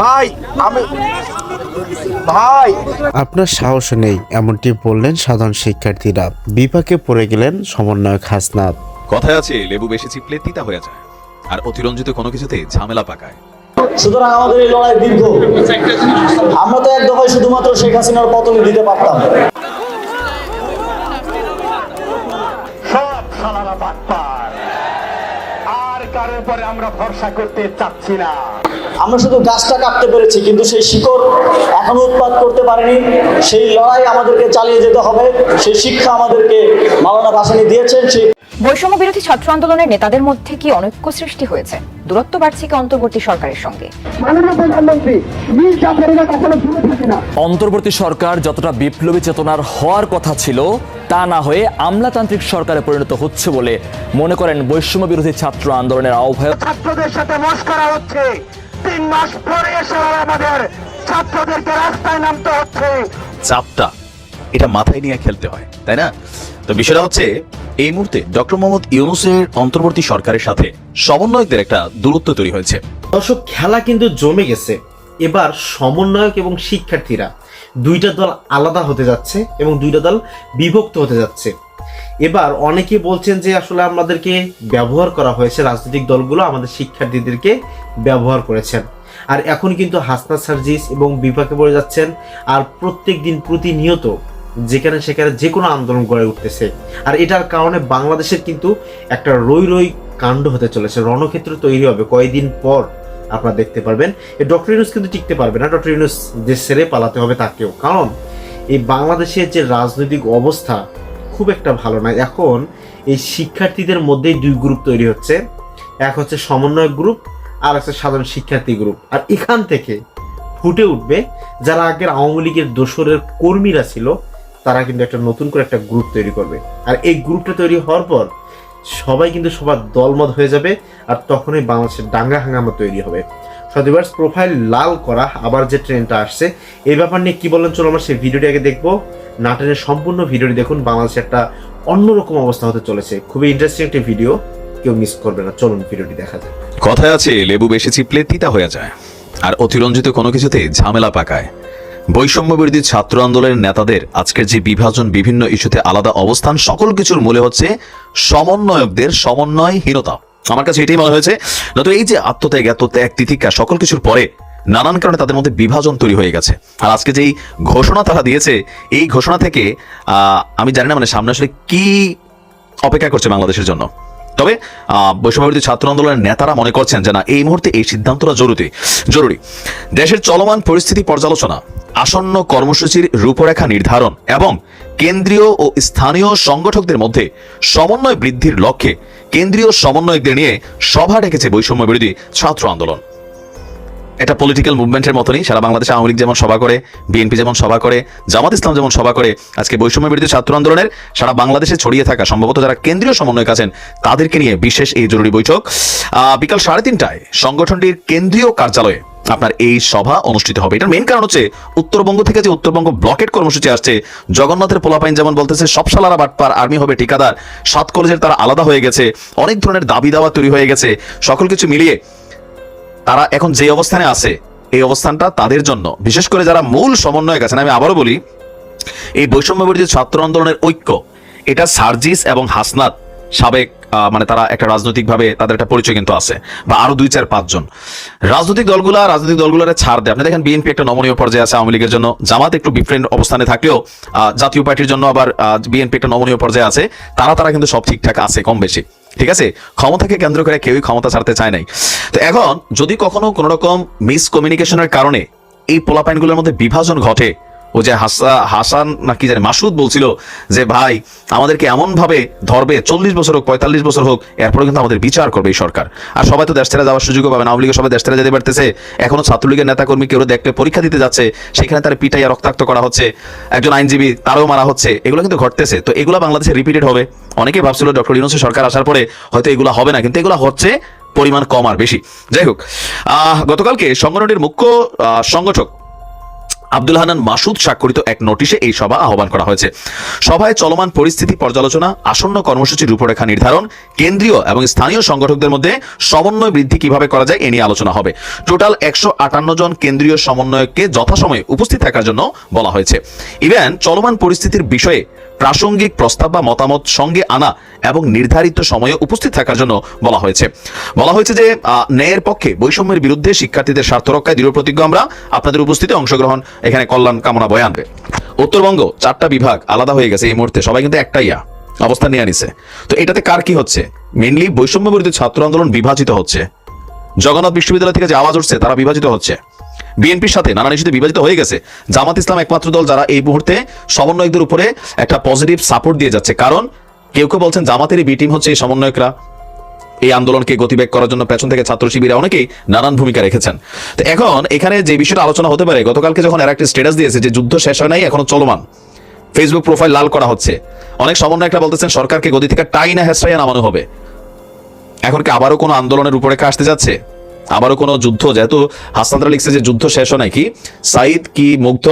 ভাই আমি ভাই। আপনার সাহস নেই এমনটি বললেন সাধারণ শিক্ষার্থীরা। বিপাকে পড়ে গেলেন সমন্বয়ক হাসনাত। কথায় আছে লেবু বেশি চিপলে তিতা হয়ে যায় আর অতিরঞ্জিত কোনো কিছুতে ঝামেলা পাকায়। সুতরাং আমাদের এই লড়াই দীর্ঘ। আমরা তো এক দফায় শুধুমাত্র শেখ হাসিনার পতনে দিতে পারতাম। উপরে আমরা ভরসা করতে চাচ্ছি না। আমরা শুধু গাছটা কাটতে পেরেছি কিন্তু সেই শিকড় এখনও উৎপাদ করতে পারেনি। সেই লড়াই আমাদেরকে চালিয়ে যেতে হবে। সেই শিক্ষা আমাদেরকে মাওলানা ভাসানী দিয়েছেন সেই বৈষম্য বিরোধী ছাত্র আন্দোলনের নেতাদের মধ্যে কি অনৈক্য সৃষ্টি হয়েছে? দূরত্ব বাড়ছে কি অন্তর্বর্তী সরকারের সঙ্গে? অন্তর্বর্তী সরকার যতটা বিপ্লবী চেতনার হওয়ার কথা ছিল তা না হয়ে আমলাতান্ত্রিক সরকারে পরিণত হচ্ছে বলে মনে করেন বৈষম্য বিরোধী ছাত্র আন্দোলনের আহ্বায়ক। ছাত্রদের সাথে মস্করা হচ্ছে। তিন মাস পরে এসে আমাদের ছাত্রদেরকে রাস্তায় নামতে হচ্ছে। চাপটা এটা মাথায় নিয়ে খেলতে হয় তাই না? তো বিষয়টা হচ্ছে এই মুহূর্তে ডক্টর মোহাম্মদ ইউনুসের অন্তর্বর্তী সরকারের সাথে সমন্বয়কদের একটা দূরত্ব তৈরি হয়েছে। দর্শক খেলা কিন্তু জমে গেছে। এবার সমন্বয়ক এবং শিক্ষার্থীরা দুইটা দল আলাদা হতে যাচ্ছে এবং দুইটা দল বিভক্ত হতে যাচ্ছে। এবার অনেকে বলছেন যে আসলে আমাদেরকে ব্যবহার করা হয়েছে, রাজনৈতিক দলগুলো আমাদের শিক্ষার্থীদেরকে ব্যবহার করেছেন। আর এখন কিন্তু হাসনা সার্জিস এবং বিপাকে পড়ে যাচ্ছেন আর প্রত্যেক দিন প্রতিনিয়ত যেখানে সেখানে যে কোনো আন্দোলন গড়ে উঠতেছে। আর এটার কারণে বাংলাদেশের কিন্তু একটা রই রই কাণ্ড হতে চলেছে, রণক্ষেত্র তৈরি হবে কয়েকদিন পর। আপনারা দেখতে পারবেন। এই ডক্টর ইউনুস কিন্তু টিকতে পারবে না। ডক্টর ইউনুস দেশ ছেড়ে পালাতে হবে তাকেও কারণ এই বাংলাদেশের যে রাজনৈতিক অবস্থা খুব একটা ভালো না। এখন এই শিক্ষার্থীদের মধ্যেই দুই গ্রুপ তৈরি হচ্ছে। এক হচ্ছে সমন্বয়ক গ্রুপ, আর হচ্ছে সাধারণ শিক্ষার্থী গ্রুপ। আর এখান থেকে ফুটে উঠবে যারা আগের আওয়ামী লীগের দোসরের কর্মীরা ছিল, তারা কিন্তু একটা নতুন করে একটা গ্রুপ তৈরি করবে। আর এই গ্রুপটা তৈরি হওয়ার পর সবাই কিন্তু সবার দলমত হয়ে যাবে আর তখনই বাংলাদেশের ডাঙ্গা হাঙ্গামা তৈরি হবে। সদিবার্স প্রোফাইল লাল করা, আবার যে ট্রেনটা আসছে, এই ব্যাপার নিয়ে কি বললেন? চলো আমরা সেই ভিডিওটি আগে দেখব। নাটনের সম্পূর্ণ ভিডিওটি দেখুন, বাংলাদেশে একটা অন্যরকম অবস্থা হতে চলেছে। খুবই ইন্টারেস্টিং একটা ভিডিও কেউ মিস করবে না। চলুন ভিডিওটি দেখা যাক। কথায় আছে, লেবু বেশি চিপলে তিতা হয়ে যায়, আর অতিরঞ্জিত কোনো কিছুতে ঝামেলা পাকায়। বৈষম্য বিরোধী ছাত্র আন্দোলনের নেতাদের আজকের যে বিভাজন বিভিন্ন ইস্যুতে আলাদা অবস্থান, সকল কিছুর মূলে হচ্ছে সমন্বয়কদের সমন্বয়হীনতা। আমার কাছে এটাই মনে হয়েছে। নয়তো এই যে আত্মত্যাগ আত্মত্যাগ তিথিকা সকল কিছুর পরে নানান কারণে তাদের মধ্যে বিভাজন তৈরি হয়ে গেছে। আর আজকে যেই ঘোষণা তারা দিয়েছে, এই ঘোষণা থেকে আমি জানি না মানে সামনে আসলে কি অপেক্ষা করছে বাংলাদেশের জন্য। তবে বৈষম্যবিরোধী ছাত্র আন্দোলনের নেতারা মনে করছেন যে না, এই মুহূর্তে এই সিদ্ধান্তটা জরুরি জরুরি। দেশের চলমান পরিস্থিতি পর্যালোচনা, আসন্ন কর্মসূচির রূপরেখা নির্ধারণ এবং কেন্দ্রীয় ও স্থানীয় সংগঠকদের মধ্যে সমন্বয় বৃদ্ধির লক্ষ্যে কেন্দ্রীয় সমন্বয়কদের নিয়ে সভা ডেকেছে বৈষম্য বিরোধী ছাত্র আন্দোলন। এটা পলিটিক্যাল মুভমেন্টের মতনই। সারা বাংলাদেশে আওয়ামী লীগ যেমন সভা করে, বিএনপি যেমন সভা করে, জামাত ইসলাম যেমন সভা করে, আজকে বৈষম্য বিরোধী ছাত্র আন্দোলনের সারা বাংলাদেশে ছড়িয়ে থাকা, সম্ভবত যারা কেন্দ্রীয় সমন্বয়ক আছেন, তাদেরকে নিয়ে বিশেষ এই জরুরি বৈঠক। বিকাল সাড়ে তিনটায় সংগঠনটির কেন্দ্রীয় কার্যালয়ে আপনার এই সভা অনুষ্ঠিত হবে। এটার মেইন কারণ হচ্ছে, উত্তরবঙ্গ থেকে যে উত্তরবঙ্গ ব্লকেট কর্মসূচি আসছে, জগন্নাথের পোলাপাইন যেমন বলতেছে, সব সালারা বাটপার আর্মি হবে ঠিকাদার, সাত কলেজের তারা আলাদা হয়ে গেছে, অনেক ধরনের দাবি দাওয়া তৈরি হয়ে গেছে, সকল কিছু মিলিয়ে তারা এখন যে অবস্থানে আছে, এই অবস্থানটা তাদের জন্য। বিশেষ করে যারা মূল সমন্বয়ক আছেন, আমি আবারও বলি, এই বৈষম্য বিরোধী ছাত্র আন্দোলনের ঐক্য, এটা সার্জিস এবং হাসনাত সাবেক মানে তারা একটা রাজনৈতিকভাবে তাদের একটা পরিচয় কিন্তু আছে, বা আরও দুই, চার পাঁচজন রাজনৈতিক দলগুলা, রাজনৈতিক দলগুলোরে ছাড় দেয়। আপনি দেখেন বিএনপি একটা নমনীয় পর্যায়ে আছে আওয়ামী লীগের জন্য। জামাত একটু ডিফারেন্ট অবস্থানে থাকলেও জাতীয় পার্টির জন্য আবার বিএনপি একটা নমনীয় পর্যায়ে আছে। তারা তারা কিন্তু সব ঠিকঠাক আছে কম বেশি ঠিক আছে? ক্ষমতাকে কেন্দ্র করে কেউই ক্ষমতা ছাড়তে চায় নাই। তো এখন যদি কখনো কোনো রকম মিসকমিউনিকেশনের কারণে এই পোলাপাইনগুলোর মধ্যে বিভাজন ঘটে ও যে হাসা, হাসান না কি জানি, মাসুদ বলছিল যে, ভাই, আমাদেরকে এমন ভাবে ধরবে, চল্লিশ বছর হোক, পঁয়তাল্লিশ বছর হোক এরপরে কিন্তু আমাদের বিচার করবে এই সরকার। আর সবাই তো দেশ ছেড়ে যাওয়ার সুযোগও পাবে না, আওয়ামী লীগের সবাই দেশ ছেড়ে যেতে পারতেছে। এখনও ছাত্রলীগের নেতাকর্মী কেউ দেখলে পরীক্ষা দিতে যাচ্ছে, সেখানে তার পিটাইয়া রক্তাক্ত করা হচ্ছে, একজন আইনজীবী তারও মারা হচ্ছে, এগুলো কিন্তু ঘটতেছে। তো এগুলো বাংলাদেশে রিপিটেড হবে। অনেকে ভাবছিল ডক্টর ইউনুসের সরকার আসার পরে হয়তো এগুলো হবে না, কিন্তু এগুলো হচ্ছে পরিমাণ কম আর বেশি। যাই হোক গতকালকে সংগঠনটির মুখ্য সংগঠক আব্দুল হানান মাসুদ স্বাক্ষরিত এক নোটিশে এই সভা আহ্বান করা হয়েছে। সভায় চলমান পরিস্থিতি পর্যালোচনা, আসন্ন কর্মসূচির রূপরেখা নির্ধারণ, কেন্দ্রীয় এবং স্থানীয় সংগঠকদের মধ্যে সমন্বয় বৃদ্ধি কীভাবে করা যায় এ নিয়ে আলোচনা হবে। টোটাল একশো আটান্ন জন কেন্দ্রীয় সমন্বয়ককে যথাসময়ে উপস্থিত থাকার জন্য বলা হয়েছে। ইভেন, চলমান পরিস্থিতির বিষয়ে প্রাসঙ্গিক প্রস্তাব বা মতামত সঙ্গে আনা এবং নির্ধারিত সময়ে উপস্থিত থাকার জন্য বলা হয়েছে। বলা হয়েছে যে ন্যায়ের পক্ষে বৈষম্যের বিরুদ্ধে শিক্ষার্থীদের স্বার্থ রক্ষায় দৃঢ় প্রতিজ্ঞ আমরা। আপনাদের উপস্থিতি অংশগ্রহণ। এখানে কল্যাণ কামনা বয়ে আনবে উত্তরবঙ্গ, চারটা বিভাগ আলাদা হয়ে গেছে এই মুহূর্তে। সবাই কিন্তু একটাই ইয়া, অবস্থান নিয়ে নিছে। তো এটাতে কার কি হচ্ছে? মেনলি বৈষম্য বিরোধী ছাত্র আন্দোলন বিভাজিত হচ্ছে। জগন্নাথ বিশ্ববিদ্যালয় থেকে যে আওয়াজ উঠছে, তারা বিভাজিত হচ্ছে। বিএনপির সাথে নানান ইস্যুতে বিভাজিত হয়ে গেছে। জামাত ইসলাম একমাত্র দল যারা এই মুহূর্তে সমন্বয়কদের উপরে একটা পজিটিভ সাপোর্ট দিয়ে যাচ্ছে। কারণ কেউ কেউ বলছেন জামাতেরই বি টিম হচ্ছে এই সমন্বয়করা। এই আন্দোলনকে গতিবেগ করার জন্য পেছন থেকে ছাত্র শিবিরা অনেকেই নানান ভূমিকা রেখেছেন। তো এখন এখানে যে বিষয়টা আলোচনা হতে পারে, গতকালকে যখন একটা স্ট্যাটাস দিয়েছে যে যুদ্ধ শেষ হয় নাই, এখনও চলমান। ফেসবুক প্রোফাইল লাল করা হচ্ছে। অনেক সমন্বয়করা বলতেছেন, সরকারকে গতি থেকে টাই না হেসরাইয়া নামানো হবে। এখন কি আবারও কোনো আন্দোলনের উপরে আসতে যাচ্ছে? আবারও কোনো যুদ্ধ, যেহেতু হাসনান্তরা লিখছে যে যুদ্ধ শেষ হয় নাকি সাইদ কি মুগ্ধ?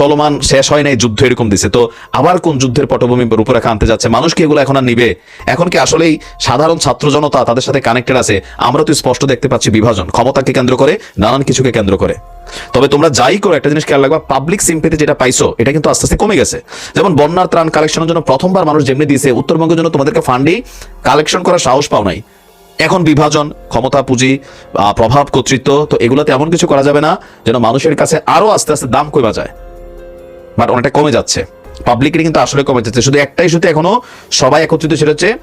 চলমান শেষ হয় নাই, যুদ্ধ এরকম দিছে। তো আবার কোন যুদ্ধের পটভূমি রূপরেখা আনতে যাচ্ছে? মানুষ কি এগুলো এখন আর নিবে? এখন কি আসলেই সাধারণ ছাত্র জনতা তাদের সাথে কানেক্টেড আছে? আমরা তো স্পষ্ট দেখতে পাচ্ছি বিভাজন। ক্ষমতাকে কেন্দ্র করে, নানান কিছুকে কেন্দ্র করে। তবে তোমরা যাই করো, একটা জিনিস খেয়াল রাখবা পাবলিক সিম্পেতে যেটা পাইছো, এটা কিন্তু আস্তে আস্তে কমে গেছে। যেমন বন্যার ত্রাণ কালেকশনের জন্য প্রথমবার মানুষ যেমনি দিয়েছে, উত্তরবঙ্গের জন্য তোমাদেরকে ফান্ডেই কালেকশন করার সাহস পাও নাই। এখন বিভাজন, ক্ষমতা, পুঁজি প্রভাব, কর্তৃত্ব, তো এগুলোতে এমন কিছু করা যাবে না যেন মানুষের কাছে আরও আস্তে আস্তে দাম কমে যায়। বাট অনেকটা কমে যাচ্ছে। পাবলিকের কিন্তু আসলে কমে যাচ্ছে। শুধু একটা ইস্যুতে এখনও সবাই একত্রিত সেটা হচ্ছে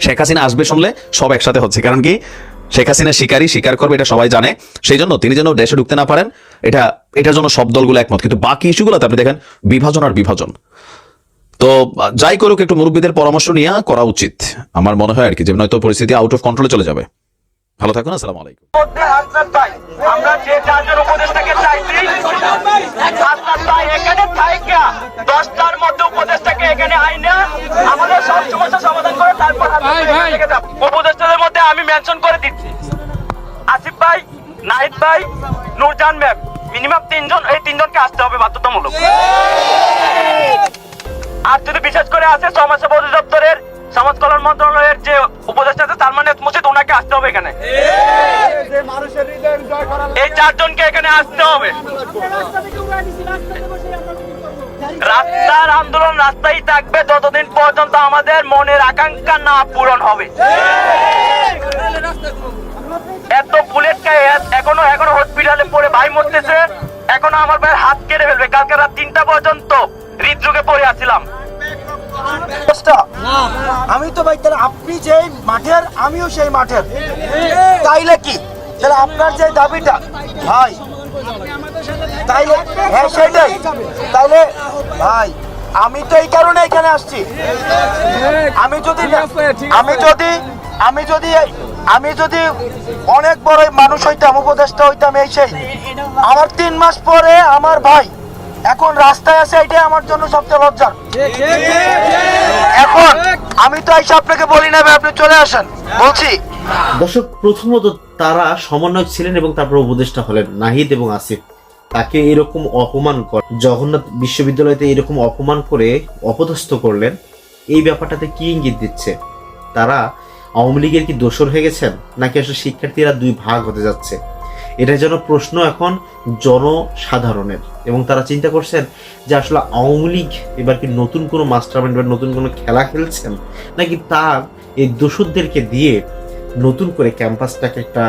শেখ হাসিনা আসবে শুনলে সব একসাথে হচ্ছে। কারণ কি? শেখ হাসিনা শিকারী শিকার করবে, এটা সবাই জানে। সেই জন্য তিনি যেন দেশে ঢুকতে না পারেন, এটা, এটার জন্য সব দলগুলো একমত। কিন্তু বাকি ইস্যুগুলোতে আপনি দেখেন, বিভাজন আর বিভাজন। তো যাই করুক একটু মুরব্বীদের পরামর্শ নিয়ে করা উচিত। আমার মনে হয় আর কি যে নয়তো পরিস্থিতি আউট অফ কন্ট্রোলে চলে যাবে। ভালো থাকুন আসসালামু আলাইকুম। মধ্যে হাসনাত ভাই আমরা যে চারজন উপদেষ্টাকে চাইছি এখানে থাইকা দশটার মধ্যে উপদেষ্টাকে এখানে আইনা আমাদের সব সমস্যা সমাধান করে তারপর। উপদেষ্টাদের মধ্যে আমি মেনশন করে দিচ্ছি। আসিফ ভাই নাহিদ ভাই নূরজাহান ম্যাম মিনিমাম তিনজন এই তিনজনকে আসতে হবে বাধ্যতামূলক। আর যদি বিশেষ করে আসে আছে সমাজসেবা অধিদপ্তরের, সমাজ কল্যাণ মন্ত্রণালয়ের যে উপদেষ্টা আছে তার মানে মুর্শিদ, ওনাকে আসতে হবে এখানে। এই চারজনকে এখানে আসতে হবে। রাস্তার আন্দোলন রাস্তায় থাকবে ততদিন পর্যন্ত আমাদের মনের আকাঙ্ক্ষা না পূরণ হবে। এত বুলেট খায় এখনও এখনও হসপিটালে পড়ে ভাই মরতেছে, এখনও আমার তো ভাই তাহলে আপনি যেই মাঠের, আমিও সেই মাঠের। তাইলে কি? তাহলে আপনার যে দাবিটা, ভাই, তাইলে হ্যাঁ সেটাই। তাইলে, ভাই, আমি তো এই কারণে এখানে আসছি। আমি যদি আমি যদি আমি যদি আমি যদি অনেক বড় মানুষ হইতাম, উপদেষ্টা হইতাম, এই সেই। আমার তিন মাস পরে আমার ভাই এখন রাস্তায় আছে, এটাই আমার জন্য সবচেয়ে লজ্জার। এখন আমি তো এসে আপনাকে বলি না আপনি চলে আসেন। বলছি। দর্শক, প্রথমত তারা সমন্বয়ক ছিলেন এবং তারপর উপদেষ্টা হলেন নাহিদ এবং আসিফ। তাকে এরকম অপমান কর, জগন্নাথ বিশ্ববিদ্যালয়তে এরকম অপমান করে অপদস্থ করলেন, এই ব্যাপারটাতে কি ইঙ্গিত দিচ্ছে? তারা আওয়ামী লীগের কি দোষর হয়ে গেছেন? নাকি আসলে শিক্ষার্থীরা দুই ভাগ হতে যাচ্ছে? এটা যেন প্রশ্ন এখন জনসাধারণের। এবং তারা চিন্তা করছেন যে আসলে আওয়ামী লীগ এবার কি নতুন কোনো মাস্টার মাইন্ড বা নতুন কোনো খেলা খেলছেন? নাকি তার এই দোষরদেরকে দিয়ে নতুন করে ক্যাম্পাসটাকে একটা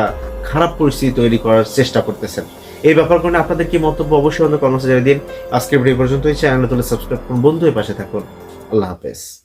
খারাপ পরিস্থিতি তৈরি করার চেষ্টা করতেছেন? এই ব্যাপার করে আপনাদের কি মন্তব্য অবশ্যই আমাদের কর্মসূচি দিন। আজকের ভিডিও পর্যন্ত এই চ্যানেলে তুলে সাবস্ক্রাইব করুন। বন্ধু পাশে থাকুন। আল্লাহ হাফেজ।